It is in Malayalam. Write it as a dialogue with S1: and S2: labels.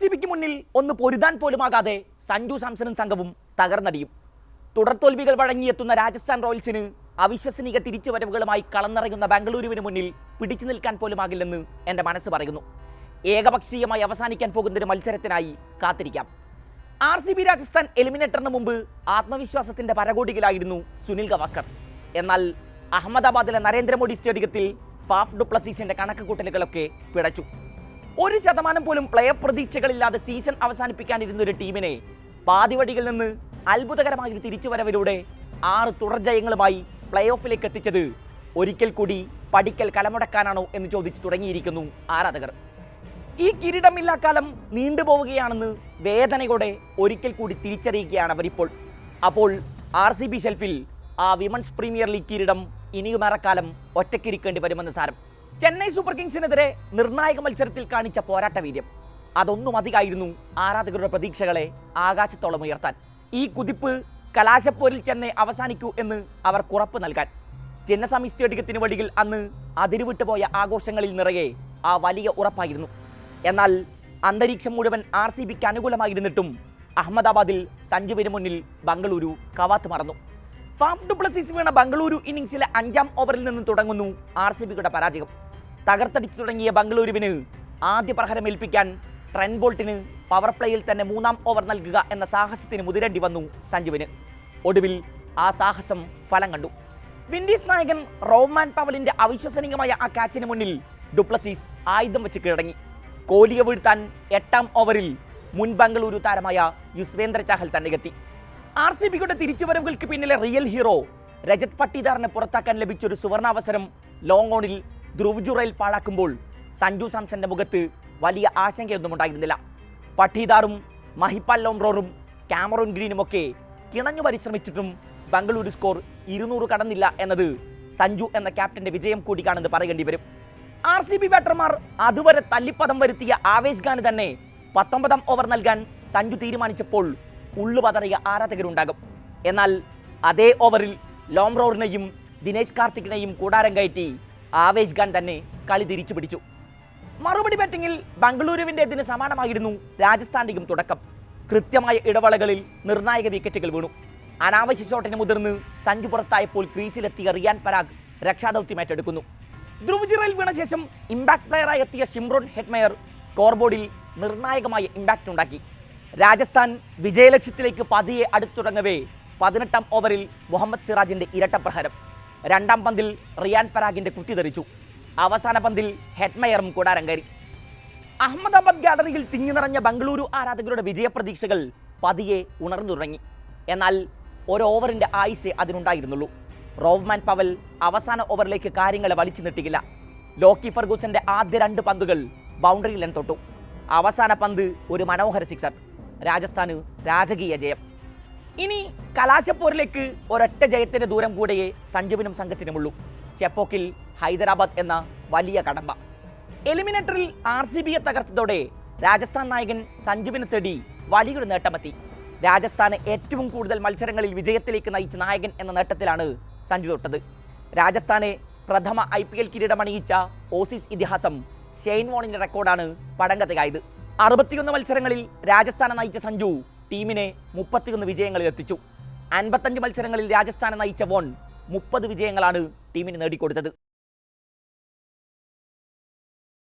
S1: സി ബിക്ക് മുന്നിൽ ഒന്ന് പൊരുതാൻ പോലുമാകാതെ സഞ്ജു സാംസണും സംഘവും തകർന്നടിയും. തുടർത്തോൽവികൾ വഴങ്ങിയെത്തുന്ന രാജസ്ഥാൻ റോയൽസിന് അവിശ്വസനീയ തിരിച്ചുവരവുകളുമായി കളന്നിറങ്ങുന്ന ബാംഗ്ലൂരുവിന് മുന്നിൽ പിടിച്ചു നിൽക്കാൻ പോലുമാകില്ലെന്ന് എന്റെ മനസ്സ് പറയുന്നു. ഏകപക്ഷീയമായി അവസാനിക്കാൻ പോകുന്ന ഒരു മത്സരത്തിനായി കാത്തിരിക്കാം. ആർ സി ബി രാജസ്ഥാൻ എലിമിനേറ്ററിന് മുമ്പ് ആത്മവിശ്വാസത്തിന്റെ പരകോടിയിലായിരുന്നു സുനിൽ ഗവാസ്കർ. എന്നാൽ അഹമ്മദാബാദിലെ നരേന്ദ്രമോദി സ്റ്റേഡിയത്തിൽ ഫാഫ് ഡുപ്ലസീസിന്റെ കണക്ക് കൂട്ടലുകളൊക്കെ പിടച്ചു ഒരു ശതമാനം പോലും പ്ലേ ഓഫ് പ്രതീക്ഷകളില്ലാതെ സീസൺ അവസാനിപ്പിക്കാനിരുന്ന ഒരു ടീമിനെ പാതിവടിയിൽ നിന്ന് അത്ഭുതകരമായ ഒരു തിരിച്ചുവരവിലൂടെ ആറ് തുടർജയങ്ങളുമായി പ്ലേ ഓഫിലേക്ക് എത്തിച്ചത് ഒരിക്കൽ കൂടി പഠിക്കൽ കലമുടക്കാനാണോ എന്ന് ചോദിച്ചു തുടങ്ങിയിരിക്കുന്നു ആരാധകർ. ഈ കിരീടമില്ലാ കാലം നീണ്ടുപോവുകയാണെന്ന് വേദനയോടെ ഒരിക്കൽ കൂടി തിരിച്ചറിയുകയാണ് അവരിപ്പോൾ. അപ്പോൾ ആർ സി ബി ഷെൽഫിൽ ആ വിമൻസ് പ്രീമിയർ ലീഗ് കിരീടം ഇനിയുമേറെക്കാലം ഒറ്റക്കിരിക്കേണ്ടി വരുമെന്ന് സാരം. ചെന്നൈ സൂപ്പർ കിങ്സിനെതിരെ നിർണായക മത്സരത്തിൽ കാണിച്ച പോരാട്ട വീര്യം. അതൊന്നും അധികമായിരുന്നു ആരാധകരുടെ പ്രതീക്ഷകളെ ആകാശത്തോളം ഉയർത്താൻ. ഈ കുതിപ്പ് കലാശപ്പോരിൽ ചെന്നൈ അവസാനിക്കൂ എന്ന് അവർ കുറപ്പ് നൽകാൻ. ചിന്നസ്വാമി സ്റ്റേഡിയത്തിന് വഴിയിൽ അന്ന് അതിരുവിട്ടുപോയ ആഘോഷങ്ങളിൽ നിറയെ ആ വലിയ ഉറപ്പായിരുന്നു. എന്നാൽ അന്തരീക്ഷം മുഴുവൻ ആർ സി ബിക്ക് അനുകൂലമായിരുന്നിട്ടും അഹമ്മദാബാദിൽ സഞ്ജുവിന് മുന്നിൽ ബംഗളൂരു കവാത്ത് മറന്നു. ഫാഫ് ഡുപ്ലസിസ് വീണ ബംഗളൂരു ഇന്നിംഗ്സിലെ അഞ്ചാം ഓവറിൽ നിന്ന് തുടങ്ങുന്നു. ആർ സി ബിയുടെ പരാജയം. തകർത്തടിച്ചു തുടങ്ങിയ ബംഗളൂരുവിന് ആദ്യ പ്രഹരം ഏൽപ്പിക്കാൻ ട്രെൻ ബോൾട്ടിന് പവർ പ്ലേയിൽ തന്നെ മൂന്നാം ഓവർ നൽകുക എന്ന സാഹസത്തിന് മുതിരേണ്ടി വന്നു സഞ്ജുവിന്. ഒടുവിൽ ആ സാഹസം ഫലം കണ്ടു. വിൻഡീസ് നായകൻ റോമാൻ പവലിന്റെ അവിശ്വസനീയമായ ആ കാച്ചിന് മുന്നിൽ ഡുപ്ലസീസ് ആയുധം വെച്ച് കീഴടങ്ങി. കോഹ്ലിയെ വീഴ്ത്താൻ എട്ടാം ഓവറിൽ മുൻ ബംഗളൂരു താരമായ യുസ്വേന്ദ്ര ചാഹൽ തന്നെ എത്തി. ആർ സി ബിയുടെ തിരിച്ചുവരവുകൾക്ക് പിന്നിലെ റിയൽ ഹീറോ രജത് പട്ടിദാറിനെ പുറത്താക്കാൻ ലഭിച്ചൊരു സുവർണാവസരം ലോങ് ഓണിൽ ധ്രുവ് ജുറയിൽ പാഴാക്കുമ്പോൾ സഞ്ജു സാംസന്റെ മുഖത്ത് വലിയ ആശങ്കയൊന്നും ഉണ്ടായിരുന്നില്ല. പട്ടീദാറും മഹിപ്പാൽ ലോംറോറും ക്യാമറോൺ ഗ്രീനുമൊക്കെ കിണഞ്ഞു പരിശ്രമിച്ചിട്ടും ബംഗളൂരു സ്കോർ ഇരുന്നൂറ് കടന്നില്ല എന്നത് സഞ്ജു എന്ന ക്യാപ്റ്റന്റെ വിജയം കൂടിയാണെന്ന് പറയേണ്ടി വരും. ആർ സി ബി ബാറ്റർമാർ അതുവരെ തല്ലിപ്പദം വരുത്തിയ ആവേശ് ഖാന് തന്നെ പത്തൊമ്പതാം ഓവർ നൽകാൻ സഞ്ജു തീരുമാനിച്ചപ്പോൾ ഉള്ളു പതറിയ ആരാധകരുണ്ടാകും. എന്നാൽ അതേ ഓവറിൽ ലോംറോറിനെയും ദിനേശ് കാർത്തിക്കിനെയും കൂടാരം കയറ്റി ആവേശ് ഖാൻ തന്നെ കളി തിരിച്ചു പിടിച്ചു. മറുപടി ബാറ്റിംഗിൽ ബംഗളൂരുവിന്റെതിന് സമാനമായിരുന്നു രാജസ്ഥാന്റെയും തുടക്കം. കൃത്യമായ ഇടവേളകളിൽ നിർണായക വിക്കറ്റുകൾ വീണു. അനാവശ്യ ഷോട്ടിന് മുതിർന്ന് സഞ്ജു പുറത്തായപ്പോൾ ക്രീസിലെത്തിയ റിയാൻ പരാഗ് രക്ഷാദൗത്യം ഏറ്റെടുക്കുന്നു. ധ്രുവജിറയിൽ വീണ ശേഷം ഇമ്പാക്ട് പ്ലെയറായി എത്തിയ ഷിംറോൺ ഹെഡ്മയർ സ്കോർ ബോർഡിൽ നിർണായകമായ ഇമ്പാക്റ്റ് ഉണ്ടാക്കി. രാജസ്ഥാൻ വിജയലക്ഷ്യത്തിലേക്ക് പതിയെ അടുത്തുടങ്ങവേ പതിനെട്ടാം ഓവറിൽ മുഹമ്മദ് സിറാജിന്റെ ഇരട്ടപ്രഹരം രണ്ടാം പന്തിൽ റിയാൻ പരാഗിന്റെ കുത്തി തെറിച്ചു അവസാന പന്തിൽ ഹെഡ്മയറും കൂടാരം കയറി അഹമ്മദാബാദ് ഗാലറിയിൽ തിങ്ങി നിറഞ്ഞ ബംഗളൂരു ആരാധകരുടെ വിജയപ്രതീക്ഷകൾ പതിയെ ഉണർന്നു തുടങ്ങി എന്നാൽ ഒരു ഓവറിന്റെ ആയുസേ അതിനുണ്ടായിരുന്നുള്ളൂ. റോവ്മാൻ പവൽ അവസാന ഓവറിലേക്ക് കാര്യങ്ങളെ വലിച്ചു നീട്ടിയില്ല ലോക്കി ഫർഗൂസന്റെ ആദ്യ രണ്ട് പന്തുകൾ ബൗണ്ടറിയിൽ തൊട്ടു. അവസാന പന്ത് ഒരു മനോഹര സിക്സർ. രാജസ്ഥാന് രാജകീയ ജയം. ഇനി കലാശപ്പോരിലേക്ക് ഒരൊറ്റ ജയത്തിന്റെ ദൂരം കൂടെയേ സഞ്ജുവിനും സംഘത്തിനുമുള്ളൂ. ചെപ്പോക്കിൽ ഹൈദരാബാദ് എന്ന വലിയ കടമ്പ. എലിമിനേറ്ററിൽ ആർ സി ബിയെ തകർത്തതോടെ രാജസ്ഥാൻ നായകൻ സഞ്ജുവിനെ തേടി വലിയൊരു നേട്ടമെത്തി. രാജസ്ഥാന് ഏറ്റവും കൂടുതൽ മത്സരങ്ങളിൽ വിജയത്തിലേക്ക് നയിച്ച നായകൻ എന്ന നേട്ടത്തിലാണ് സഞ്ജു തൊട്ടത്. രാജസ്ഥാനെ പ്രഥമ ഐ പി എൽ കിരീടമണിയിച്ച ഓസീസ് ഇതിഹാസം ഷെയ്ൻ വോണിന്റെ റെക്കോർഡാണ് പടങ്കതയായത് അറുപത്തിയൊന്ന് മത്സരങ്ങളിൽ രാജസ്ഥാനെ നയിച്ച സഞ്ജു ടീമിനെ മുപ്പത്തിയൊന്ന് വിജയങ്ങളിൽ എത്തിച്ചു. അൻപത്തഞ്ച് മത്സരങ്ങളിൽ രാജസ്ഥാനെ നയിച്ച വോൺ മുപ്പത് വിജയങ്ങളാണ് ടീമിന് നേടിക്കൊടുത്തത്.